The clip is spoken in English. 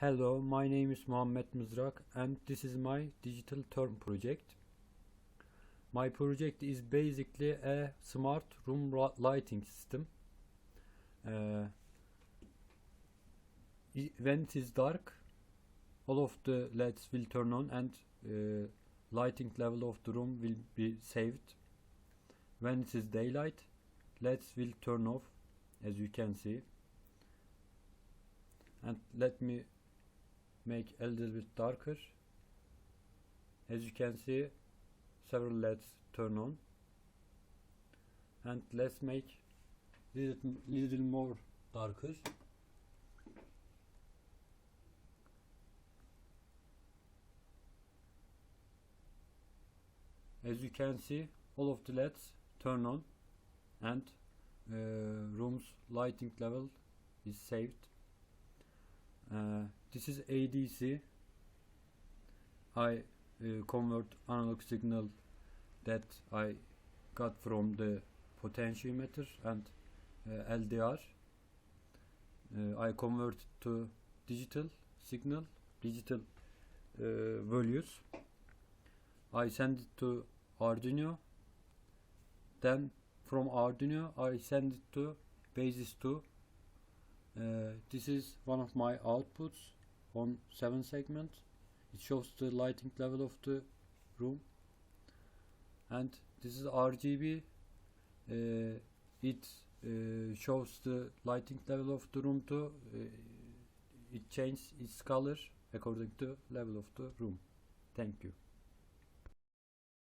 Hello, my name is Muhammed Mızrak and this is my digital turn project. My project is basically a smart room lighting system. Uh, when it is dark, all of the LEDs will turn on and uh, lighting level of the room will be saved. When it is daylight, LEDs will turn off as you can see. And let me make a little bit darker. As you can see, several LEDs turn on. And let's make little, little more darker. As you can see, all of the LEDs turn on and uh, room's lighting level is saved. Uh, this is ADC. I uh, convert analog signal that I got from the potentiometer and uh, LDR. Uh, I convert to digital signal, digital uh, values. I send it to Arduino. Then from Arduino I send it to Basis 2 uh, this is one of my outputs on 7 segment. İt shows the lighting level of the room. And this is RGB uh, it uh, shows the lighting level of the room to uh, it changes its color according to level of the room. Thank you